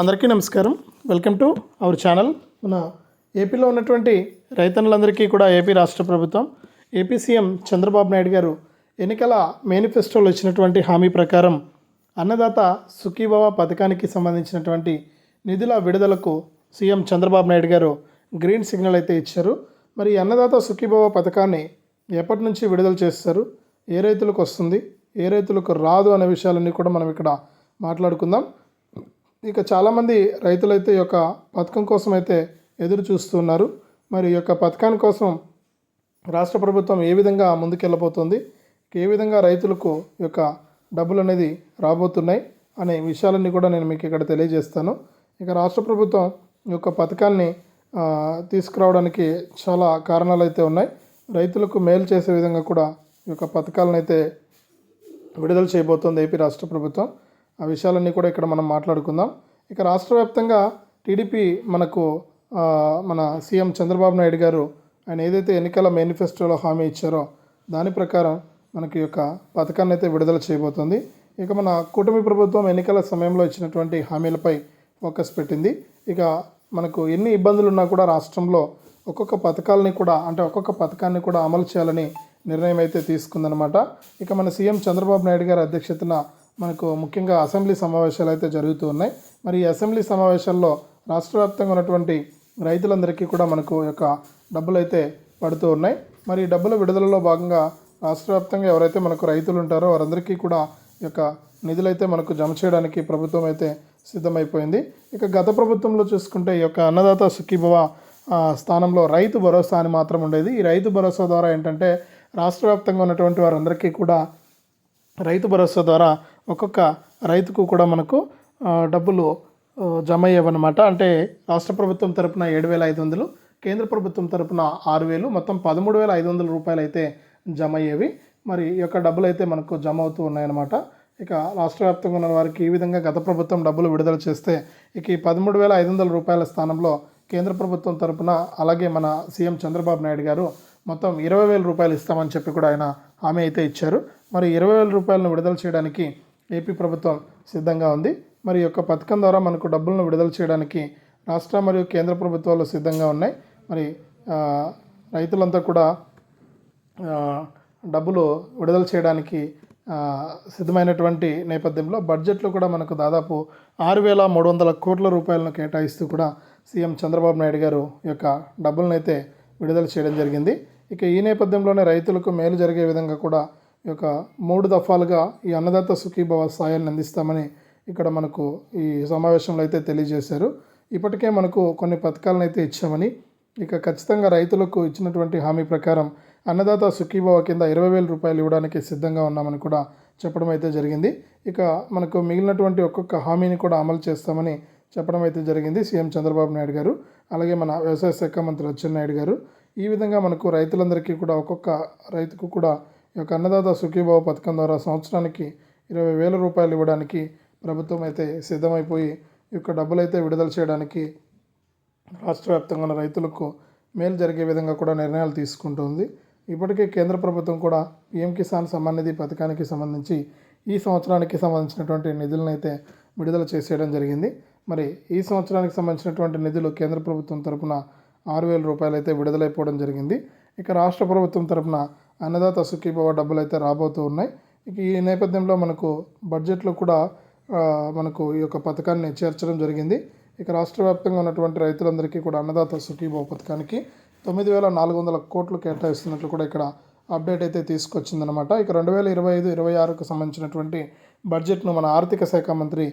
అందరికీ నమస్కారం. Welcome to our channel. మన ఏపీలో ఉన్నటువంటి రైతన్నులందరికీ కూడా ఏపీ రాష్ట్ర ప్రభుత్వం ఏపీ సీఎం చంద్రబాబు నాయుడు గారు ఎన్నికల మేనిఫెస్టోలో ఇచ్చినటువంటి హామీ ప్రకారం అన్నదాత సుఖీభవ పథకానికి సంబంధించినటువంటి నిధుల విడుదలకు సీఎం చంద్రబాబు నాయుడు గారు గ్రీన్ సిగ్నల్ అయితే ఇచ్చారు. మరి అన్నదాత సుఖీభవ పథకాన్ని ఎప్పటి నుంచి విడుదల చేస్తారు? ఏ రైతులకు వస్తుంది? ఏ రైతులకు రాదు అనే విషయాలన్నీ కూడా మనం ఇక్కడ మాట్లాడుకుందాం. ఇక చాలామంది రైతులైతే ఈ యొక్క పథకం కోసం అయితే ఎదురు చూస్తున్నారు. మరి ఈ యొక్క పథకాని కోసం రాష్ట్ర ప్రభుత్వం ఏ విధంగా ముందుకెళ్ళబోతోంది? ఏ విధంగా రైతులకు ఈ యొక్క డబ్బులు అనేది రాబోతున్నాయి? అనే విషయాలన్నీ కూడా నేను మీకు ఇక్కడ తెలియజేస్తాను. ఇక రాష్ట్ర ప్రభుత్వం ఈ యొక్క పథకాన్ని తీసుకురావడానికి చాలా కారణాలు అయితే ఉన్నాయి. రైతులకు మేలు చేసే విధంగా కూడా ఈ యొక్క పథకాలను అయితే విడుదల చేయబోతోంది ఏపీ రాష్ట్ర ప్రభుత్వం. ఆ విషయాలన్నీ కూడా ఇక్కడ మనం మాట్లాడుకుందాం. ఇక రాష్ట్ర వ్యాప్తంగా టీడీపీ మనకు మన సీఎం చంద్రబాబు నాయుడు గారు ఆయన ఏదైతే ఎన్నికల మేనిఫెస్టోలో హామీ ఇచ్చారో దాని ప్రకారం మనకి యొక్క పథకాన్ని అయితే విడుదల చేయబోతోంది. ఇక మన కూటమి ప్రభుత్వం ఎన్నికల సమయంలో ఇచ్చినటువంటి హామీలపై ఫోకస్ పెట్టింది. ఇక మనకు ఎన్ని ఇబ్బందులు ఉన్నా కూడా రాష్ట్రంలో ఒక్కొక్క పథకాలని కూడా అంటే ఒక్కొక్క పథకాన్ని కూడా అమలు చేయాలని నిర్ణయం అయితే తీసుకుందనమాట ఇక మన సీఎం చంద్రబాబు నాయుడు గారి అధ్యక్షతన మనకు ముఖ్యంగా అసెంబ్లీ సమావేశాలు అయితే జరుగుతూ ఉన్నాయి. మరి ఈ అసెంబ్లీ సమావేశాల్లో రాష్ట్ర వ్యాప్తంగా ఉన్నటువంటి రైతులందరికీ కూడా మనకు యొక్క డబ్బులు అయితే పడుతూ ఉన్నాయి. మరి డబ్బుల విడుదలలో భాగంగా రాష్ట్ర వ్యాప్తంగా ఎవరైతే మనకు రైతులు ఉంటారో వారందరికీ కూడా యొక్క నిధులైతే మనకు జమ చేయడానికి ప్రభుత్వం అయితే సిద్ధమైపోయింది. ఇక గత ప్రభుత్వంలో చూసుకుంటే ఈ యొక్క అన్నదాత సుఖీభవ స్థానంలో రైతు భరోసా అని మాత్రం ఉండేది. ఈ రైతు భరోసా ద్వారా ఏంటంటే రాష్ట్ర వ్యాప్తంగా ఉన్నటువంటి వారందరికీ కూడా రైతు భరోసా ద్వారా ఒక్కొక్క రైతుకు కూడా మనకు డబ్బులు జమ అయ్యేవన్నమాట అంటే రాష్ట్ర ప్రభుత్వం తరపున ఏడు వేల ఐదు వందలు కేంద్ర ప్రభుత్వం తరపున ఆరు వేలు మొత్తం పదమూడు వేల ఐదు వందల రూపాయలు అయితే జమ అయ్యేవి మరి ఈ యొక్క డబ్బులు అయితే మనకు జమ అవుతూ ఉన్నాయన్నమాట. ఇక రాష్ట్ర వ్యాప్తంగా ఉన్న వారికి ఈ విధంగా గత ప్రభుత్వం డబ్బులు విడుదల చేస్తే ఇక ఈ పదమూడు వేల ఐదు వందల రూపాయల స్థానంలో కేంద్ర ప్రభుత్వం తరపున అలాగే మన సీఎం చంద్రబాబు నాయుడు గారు మొత్తం ఇరవై వేల రూపాయలు ఇస్తామని చెప్పి కూడా ఆయన హామీ అయితే ఇచ్చారు. మరి ఇరవై వేల రూపాయలను విడుదల చేయడానికి ఏపీ ప్రభుత్వం సిద్ధంగా ఉంది. మరి యొక్క పథకం ద్వారా మనకు డబ్బులను విడుదల చేయడానికి రాష్ట్ర మరియు కేంద్ర ప్రభుత్వాలు సిద్ధంగా ఉన్నాయి. మరి రైతులంతా కూడా డబ్బులు విడుదల చేయడానికి సిద్ధమైనటువంటి నేపథ్యంలో బడ్జెట్లో కూడా మనకు దాదాపు ఆరు వేల మూడు వందల కోట్ల రూపాయలను కేటాయిస్తూ కూడా సీఎం చంద్రబాబు నాయుడు గారు యొక్క డబ్బులను అయితే విడుదల చేయడం జరిగింది. ఇక ఈ నేపథ్యంలోనే రైతులకు మేలు జరిగే విధంగా కూడా యొక్క మూడు దఫాలుగా ఈ అన్నదాత సుఖీభవ సాయాన్ని అందిస్తామని ఇక్కడ మనకు ఈ సమావేశంలో అయితే తెలియజేశారు. ఇప్పటికే మనకు కొన్ని పథకాలను అయితే ఇచ్చామని ఇక ఖచ్చితంగా రైతులకు ఇచ్చినటువంటి హామీ ప్రకారం అన్నదాత సుఖీభవ కింద ఇరవై వేల రూపాయలు ఇవ్వడానికి సిద్ధంగా ఉన్నామని కూడా చెప్పడం అయితే జరిగింది. ఇక మనకు మిగిలినటువంటి ఒక్కొక్క హామీని కూడా అమలు చేస్తామని చెప్పడం అయితే జరిగింది సీఎం చంద్రబాబు నాయుడు గారు అలాగే మన వ్యవసాయ శాఖ మంత్రి అచ్చెన్నాయుడు గారు. ఈ విధంగా మనకు రైతులందరికీ కూడా ఒక్కొక్క రైతుకు కూడా ఈ యొక్క అన్నదాత సుఖీభావ పథకం ద్వారా సంవత్సరానికి ఇరవై వేల రూపాయలు ఇవ్వడానికి ప్రభుత్వం అయితే సిద్ధమైపోయి ఈ యొక్క డబ్బులైతే విడుదల చేయడానికి రాష్ట్ర వ్యాప్తంగా ఉన్న రైతులకు మేలు జరిగే విధంగా కూడా నిర్ణయాలు తీసుకుంటుంది. ఇప్పటికే కేంద్ర ప్రభుత్వం కూడా పీఎం కిసాన్ సమ్మాన్ నిధి పథకానికి సంబంధించి ఈ సంవత్సరానికి సంబంధించినటువంటి నిధులను అయితే విడుదల చేసేయడం జరిగింది. మరి ఈ సంవత్సరానికి సంబంధించినటువంటి నిధులు కేంద్ర ప్రభుత్వం తరపున ఆరు వేల రూపాయలు అయితే విడుదలైపోవడం జరిగింది. ఇక రాష్ట్ర ప్రభుత్వం తరపున అన్నదాత సుఖీభవ డబ్బులు అయితే రాబోతూ ఉన్నాయి. ఈ నేపథ్యంలో మనకు బడ్జెట్లో కూడా మనకు ఈ యొక్క పథకాన్ని చేర్చడం జరిగింది. ఇక రాష్ట్ర వ్యాప్తంగా ఉన్నటువంటి రైతులందరికీ కూడా అన్నదాత సుఖీభవ పథకానికి తొమ్మిది వేల నాలుగు వందల కోట్లు కేటాయిస్తున్నట్లు కూడా ఇక్కడ అప్డేట్ అయితే తీసుకొచ్చిందనమాట ఇక రెండు వేల ఇరవై ఐదు ఇరవై ఆరుకు సంబంధించినటువంటి బడ్జెట్ను మన ఆర్థిక శాఖ మంత్రి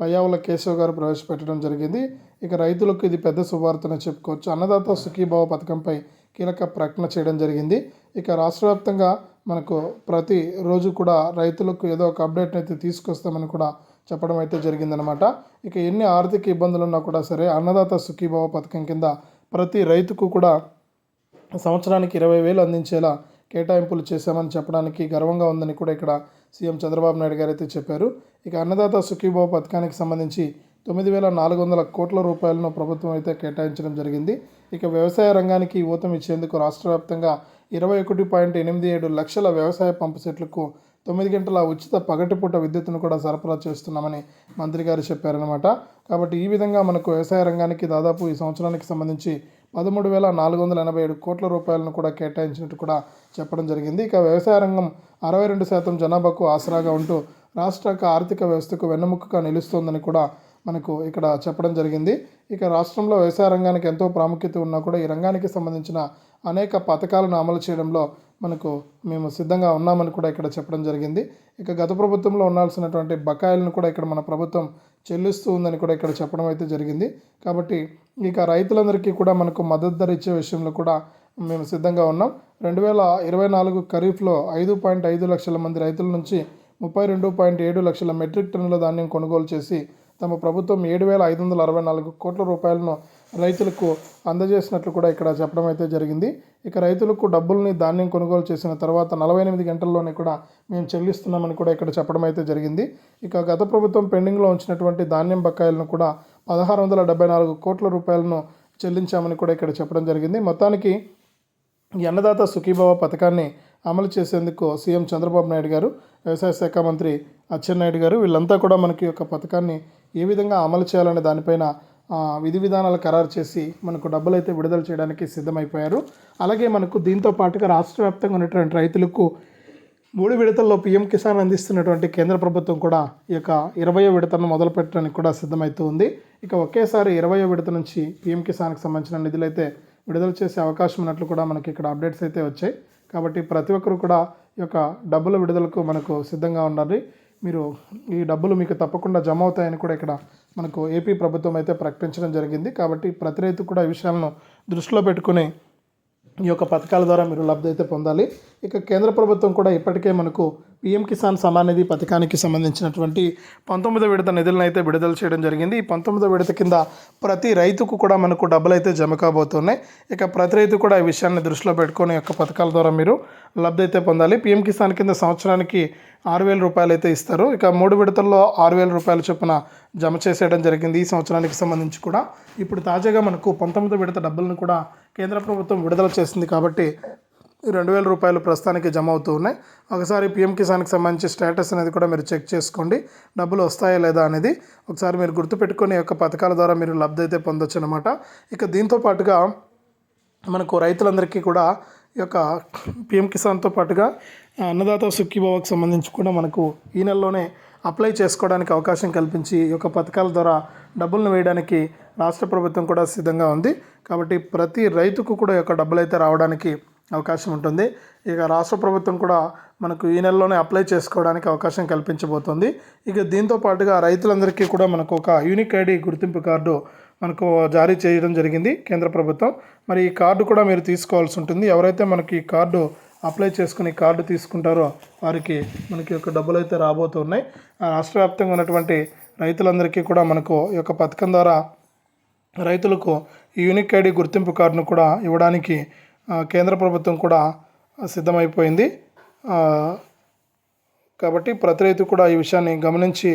పయ్యావుల కేశవ్ గారు ప్రవేశపెట్టడం జరిగింది. ఇక రైతులకు ఇది పెద్ద శుభార్తనే చెప్పుకోవచ్చు. అన్నదాత సుఖీభావ పథకంపై కీలక ప్రకటన చేయడం జరిగింది. ఇక రాష్ట్ర వ్యాప్తంగా మనకు ప్రతి రోజు కూడా రైతులకు ఏదో ఒక అప్డేట్ అయితే తీసుకొస్తామని కూడా చెప్పడం అయితే జరిగిందనమాట ఇక ఎన్ని ఆర్థిక ఇబ్బందులు ఉన్నా కూడా సరే అన్నదాత సుఖీభావ పథకం కింద ప్రతి రైతుకు కూడా సంవత్సరానికి ఇరవై వేలు అందించేలా కేటాయింపులు చేశామని చెప్పడానికి గర్వంగా ఉందని కూడా ఇక్కడ సీఎం చంద్రబాబు నాయుడు గారు అయితే చెప్పారు. ఇక అన్నదాత సుఖీభావ పథకానికి సంబంధించి తొమ్మిది వేల నాలుగు వందల కోట్ల రూపాయలను ప్రభుత్వం అయితే కేటాయించడం జరిగింది. ఇక వ్యవసాయ రంగానికి ఊతం ఇచ్చేందుకు రాష్ట్ర వ్యాప్తంగా ఇరవై ఒకటి పాయింట్ ఎనిమిది ఏడు లక్షల వ్యవసాయ పంపు సెట్లకు తొమ్మిది గంటల ఉచిత పగటిపూట విద్యుత్తును కూడా సరఫరా చేస్తున్నామని మంత్రి గారు చెప్పారనమాట కాబట్టి ఈ విధంగా మనకు వ్యవసాయ రంగానికి దాదాపు ఈ సంవత్సరానికి సంబంధించి పదమూడు వేల నాలుగు వందల ఎనభై ఏడు కోట్ల రూపాయలను కూడా కేటాయించినట్టు కూడా చెప్పడం జరిగింది. ఇక వ్యవసాయ రంగం అరవై రెండు శాతం జనాభాకు ఆసరాగా ఉంటూ రాష్ట్ర ఆర్థిక వ్యవస్థకు వెన్నెముకగా నిలుస్తోందని కూడా మనకు ఇక్కడ చెప్పడం జరిగింది. ఇక రాష్ట్రంలో వ్యవసాయ రంగానికి ఎంతో ప్రాముఖ్యత ఉన్నా కూడా ఈ రంగానికి సంబంధించిన అనేక పథకాలను అమలు చేయడంలో మనకు మేము సిద్ధంగా ఉన్నామని కూడా ఇక్కడ చెప్పడం జరిగింది. ఇక గత ప్రభుత్వంలో ఉండాల్సినటువంటి బకాయిలను కూడా ఇక్కడ మన ప్రభుత్వం చెల్లిస్తూ ఉందని కూడా ఇక్కడ చెప్పడం అయితే జరిగింది. కాబట్టి ఇక రైతులందరికీ కూడా మనకు మద్దతు ధర ఇచ్చే విషయంలో కూడా మేము సిద్ధంగా ఉన్నాం. రెండు వేల ఇరవై నాలుగు ఖరీఫ్లో ఐదు పాయింట్ ఐదు లక్షల మంది రైతుల నుంచి ముప్పై రెండు పాయింట్ ఏడు లక్షల మెట్రిక్ టన్నుల ధాన్యం కొనుగోలు చేసి తమ ప్రభుత్వం ఏడు వేల ఐదు వందల అరవై నాలుగు కోట్ల రూపాయలను రైతులకు అందజేసినట్లు కూడా ఇక్కడ చెప్పడం అయితే జరిగింది. ఇక రైతులకు డబ్బుల్ని ధాన్యం కొనుగోలు చేసిన తర్వాత నలభై ఎనిమిది గంటల్లోనే కూడా మేము చెల్లిస్తున్నామని కూడా ఇక్కడ చెప్పడం అయితే జరిగింది. ఇక గత ప్రభుత్వం పెండింగ్లో ఉంచినటువంటి ధాన్యం బకాయిలను కూడా పదహారు వందల డెబ్బై నాలుగు కోట్ల రూపాయలను చెల్లించామని కూడా ఇక్కడ చెప్పడం జరిగింది. మొత్తానికి అన్నదాత సుఖీభావ పథకాన్ని అమలు చేసేందుకు సీఎం చంద్రబాబు నాయుడు గారు వ్యవసాయ శాఖ మంత్రి అచ్చెన్నాయుడు గారు వీళ్ళంతా కూడా మనకి యొక్క పథకాన్ని ఏ విధంగా అమలు చేయాలనే దానిపైన విధి విధానాలు ఖరారు చేసి మనకు డబ్బులు అయితే విడుదల చేయడానికి సిద్ధమైపోయారు. అలాగే మనకు దీంతో పాటుగా రాష్ట్ర వ్యాప్తంగా ఉన్నటువంటి రైతులకు మూడు విడతల్లో పీఎం కిసాన్ అందిస్తున్నటువంటి కేంద్ర ప్రభుత్వం కూడా ఈ యొక్క ఇరవయో విడతను మొదలు పెట్టడానికి కూడా సిద్ధమవుతూ ఉంది ఇక ఒకేసారి ఇరవయో విడత నుంచి పీఎం కిసాన్కి సంబంధించిన నిధులు అయితే విడుదల చేసే అవకాశం ఉన్నట్లు కూడా మనకి ఇక్కడ అప్డేట్స్ అయితే వచ్చాయి. కాబట్టి ప్రతి ఒక్కరు కూడా ఈ యొక్క డబ్బుల విడుదలకు మనకు సిద్ధంగా ఉండాలి. మీరు ఈ డబ్బులు మీకు తప్పకుండా జమ అవుతాయని కూడా ఇక్కడ మనకు ఏపీ ప్రభుత్వం అయితే ప్రకటించడం జరిగింది. కాబట్టి ప్రతి రైతు కూడా ఈ విషయాలను దృష్టిలో పెట్టుకుని ఈ యొక్క పథకాల ద్వారా మీరు లబ్ధి అయితే పొందాలి. ఇక కేంద్ర ప్రభుత్వం కూడా ఇప్పటికే మనకు పిఎం కిసాన్ సమాన్ నిధి పథకానికి సంబంధించినటువంటి పంతొమ్మిదో విడత నిధులను అయితే విడుదల చేయడం జరిగింది. ఈ పంతొమ్మిదో విడత కింద ప్రతి రైతుకు కూడా మనకు డబ్బులు అయితే జమ కాబోతున్నాయి. ఇక ప్రతి రైతు కూడా ఈ విషయాన్ని దృష్టిలో పెట్టుకొని యొక్క పథకాల ద్వారా మీరు లబ్ధి అయితే పొందాలి. పిఎం కిసాన్ కింద సంవత్సరానికి ఆరు వేల రూపాయలు అయితే ఇస్తారు. ఇక మూడు విడతల్లో ఆరు వేల రూపాయల చొప్పున జమ చేసేయడం జరిగింది. ఈ సంవత్సరానికి సంబంధించి కూడా ఇప్పుడు తాజాగా మనకు పంతొమ్మిదో విడత డబ్బులను కూడా కేంద్ర ప్రభుత్వం విడుదల చేసింది కాబట్టి రెండు వేల రూపాయలు ప్రస్తుతానికి జమ అవుతూ ఉన్నాయి. ఒకసారి పిఎం కిసాన్కి సంబంధించి స్టేటస్ అనేది కూడా మీరు చెక్ చేసుకోండి. డబ్బులు వస్తాయా లేదా అనేది ఒకసారి మీరు గుర్తుపెట్టుకొని యొక్క పథకాల ద్వారా మీరు లబ్ధి అయితే పొందొచ్చు అనమాట ఇక దీంతో పాటుగా మనకు రైతులందరికీ కూడా ఈ యొక్క పిఎం కిసాన్తో పాటుగా అన్నదాత సుఖీభావకు సంబంధించి కూడా మనకు ఈ నెలలోనే అప్లై చేసుకోవడానికి అవకాశం కల్పించి ఈ యొక్క పథకాల ద్వారా డబ్బులను వేయడానికి రాష్ట్ర ప్రభుత్వం కూడా సిద్ధంగా ఉంది. కాబట్టి ప్రతి రైతుకు కూడా యొక్క డబ్బులు అయితే రావడానికి అవకాశం ఉంటుంది. ఇక రాష్ట్ర ప్రభుత్వం కూడా మనకు ఈ నెలలోనే అప్లై చేసుకోవడానికి అవకాశం కల్పించబోతోంది. ఇక దీంతో పాటుగా రైతులందరికీ కూడా మనకు ఒక యూనిక్ ఐడి గుర్తింపు కార్డు మనకు జారీ చేయడం జరిగింది కేంద్ర ప్రభుత్వం. మరి ఈ కార్డు కూడా మీరు తీసుకోవాల్సి ఉంటుంది. ఎవరైతే మనకి ఈ కార్డు అప్లై చేసుకుని కార్డు తీసుకుంటారో వారికి మనకి యొక్క డబ్బులు అయితే రాబోతున్నాయి. ఆ రాష్ట్ర వ్యాప్తంగా ఉన్నటువంటి రైతులందరికీ కూడా మనకు ఈ యొక్క పథకం ద్వారా రైతులకు ఈ యూనిక్ ఐడి గుర్తింపు కార్డును కూడా ఇవ్వడానికి కేంద్ర ప్రభుత్వం కూడా సిద్ధమైపోయింది. కాబట్టి ప్రతి రైతు కూడా ఈ విషయాన్ని గమనించి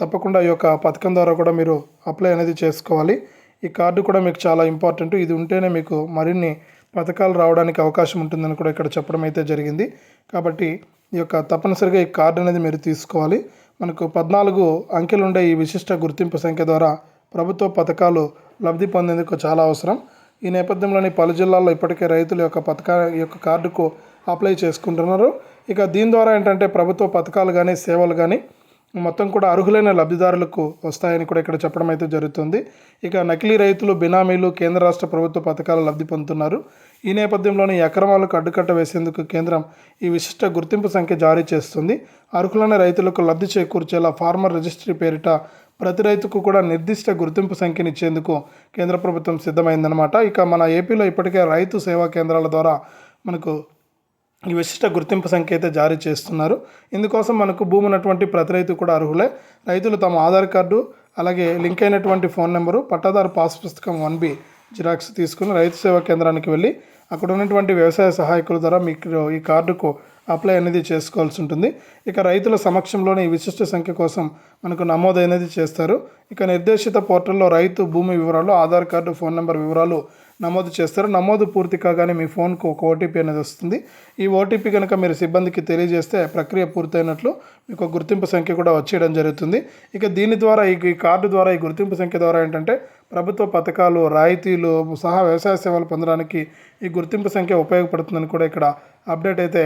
తప్పకుండా ఈ యొక్క పథకం ద్వారా కూడా మీరు అప్లై అనేది చేసుకోవాలి. ఈ కార్డు కూడా మీకు చాలా ఇంపార్టెంట్. ఇది ఉంటేనే మీకు మరిన్ని పథకాలు రావడానికి అవకాశం ఉంటుందని కూడా ఇక్కడ చెప్పడం అయితే జరిగింది. కాబట్టి ఈ యొక్క తప్పనిసరిగా ఈ కార్డు అనేది మీరు తీసుకోవాలి. మనకు పద్నాలుగు అంకెలుండే ఈ విశిష్ట గుర్తింపు సంఖ్య ద్వారా ప్రభుత్వ పథకాలు లబ్ధి పొందేందుకు చాలా అవసరం. ఈ నేపథ్యంలోని పలు జిల్లాల్లో ఇప్పటికే రైతుల యొక్క పథకా యొక్క కార్డుకు అప్లై చేసుకుంటున్నారు. ఇక దీని ద్వారా ఏంటంటే ప్రభుత్వ పథకాలు కానీ సేవలు కానీ మొత్తం కూడా అర్హులైన లబ్ధిదారులకు వస్తాయని కూడా ఇక్కడ చెప్పడం అయితే జరుగుతుంది. ఇక నకిలీ రైతులు బినామీలు కేంద్ర రాష్ట్ర ప్రభుత్వ పథకాలు లబ్ధి పొందుతున్నారు. ఈ నేపథ్యంలోని ఈ అక్రమాలకు అడ్డుకట్ట వేసేందుకు కేంద్రం ఈ విశిష్ట గుర్తింపు సంఖ్య జారీ చేస్తుంది. అర్హులైన రైతులకు లబ్ధి చేకూర్చేలా ఫార్మర్ రిజిస్ట్రీ పేరిట ప్రతి రైతుకు కూడా నిర్దిష్ట గుర్తింపు సంఖ్యను ఇచ్చేందుకు కేంద్ర ప్రభుత్వం సిద్ధమైందనమాట ఇక మన ఏపీలో ఇప్పటికే రైతు సేవా కేంద్రాల ద్వారా మనకు ఈ విశిష్ట గుర్తింపు సంఖ్య అయితే జారీ చేస్తున్నారు. ఇందుకోసం మనకు భూమి ఉన్నటువంటి ప్రతి రైతు కూడా అర్హులే. రైతులు తమ ఆధార్ కార్డు అలాగే లింక్ అయినటువంటి ఫోన్ నెంబరు పట్టాదారు పాస్ పుస్తకం వన్ బి జిరాక్స్ తీసుకుని రైతు సేవా కేంద్రానికి వెళ్ళి అక్కడ ఉన్నటువంటి వ్యవసాయ సహాయకుల ద్వారా మీకు ఈ కార్డుకు అప్లై అనేది చేసుకోవాల్సి ఉంటుంది. ఇక రైతుల సమక్షంలోనే ఈ విశిష్ట సంఖ్య కోసం మనకు నమోదు అనేది చేస్తారు. ఇక నిర్దేశిత పోర్టల్లో రైతు భూమి వివరాలు ఆధార్ కార్డు ఫోన్ నెంబర్ వివరాలు నమోదు చేస్తారు. నమోదు పూర్తి కాగానే మీ ఫోన్కు ఒక ఓటీపీ అనేది వస్తుంది. ఈ ఓటీపీ కనుక మీరు సిబ్బందికి తెలియజేస్తే ప్రక్రియ పూర్తయినట్లు మీకు గుర్తింపు సంఖ్య కూడా వచ్చేయడం జరుగుతుంది. ఇక దీని ద్వారా ఈ కార్డు ద్వారా ఈ గుర్తింపు సంఖ్య ద్వారా ఏంటంటే ప్రభుత్వ పథకాలు రాయితీలు సహా వ్యవసాయ సేవలు పొందడానికి ఈ గుర్తింపు సంఖ్య ఉపయోగపడుతుందని కూడా ఇక్కడ అప్డేట్ అయితే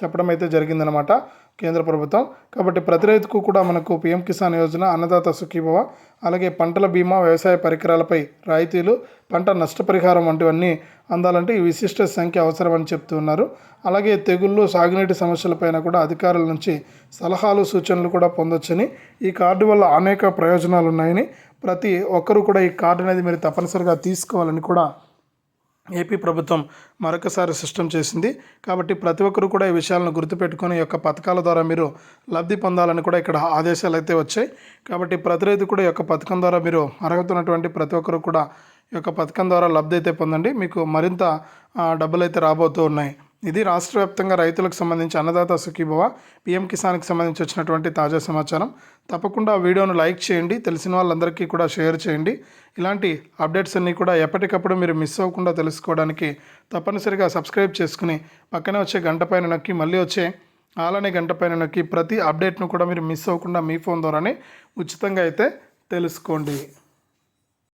చెప్పడం అయితే జరిగిందనమాట కేంద్ర ప్రభుత్వం. కాబట్టి ప్రతి రైతుకు కూడా మనకు పిఎం కిసాన్ యోజన అన్నదాత సుఖీభవ అలాగే పంటల బీమా వ్యవసాయ పరికరాలపై రాయితీలు పంట నష్టపరిహారం వంటివన్నీ అందాలంటే ఈ విశిష్ట సంఖ్య అవసరమని చెప్తున్నారు అలాగే తెగుళ్ళు సాగునీటి సమస్యలపైన కూడా అధికారుల నుంచి సలహాలు సూచనలు కూడా పొందొచ్చని ఈ కార్డు వల్ల అనేక ప్రయోజనాలు ఉన్నాయని ప్రతి ఒక్కరూ కూడా ఈ కార్డు అనేది మీరు తప్పనిసరిగా తీసుకోవాలని కూడా ఏపీ ప్రభుత్వం మరొకసారి సిస్టమ్ చేసింది. కాబట్టి ప్రతి ఒక్కరు కూడా ఈ విషయాలను గుర్తుపెట్టుకొని ఈ యొక్క పథకాల ద్వారా మీరు లబ్ధి పొందాలని కూడా ఇక్కడ ఆదేశాలు అయితే వచ్చాయి. కాబట్టి ప్రతి రైతు కూడా ఈ యొక్క పథకం ద్వారా మీరు అర్హతున్నటువంటి ప్రతి ఒక్కరు కూడా ఈ యొక్క పథకం ద్వారా లబ్ధి అయితే పొందండి. మీకు మరింత డబ్బులు అయితే రాబోతూ ఉన్నాయి. ఇది రాష్ట్ర వ్యాప్తంగా రైతులకు సంబంధించి అన్నదాత సుఖీభవ పిఎం కిసాన్కి సంబంధించి వచ్చినటువంటి తాజా సమాచారం. తప్పకుండా ఆ వీడియోను లైక్ చేయండి తెలిసిన వాళ్ళందరికీ కూడా షేర్ చేయండి. ఇలాంటి అప్డేట్స్ అన్నీ కూడా ఎప్పటికప్పుడు మీరు మిస్ అవ్వకుండా తెలుసుకోవడానికి తప్పనిసరిగా సబ్స్క్రైబ్ చేసుకుని పక్కనే వచ్చే గంట పైన నొక్కి మళ్ళీ వచ్చే అలానే గంట పైన నొక్కి ప్రతి అప్డేట్ను కూడా మీరు మిస్ అవ్వకుండా మీ ఫోన్ ద్వారానే ఉచితంగా అయితే తెలుసుకోండి.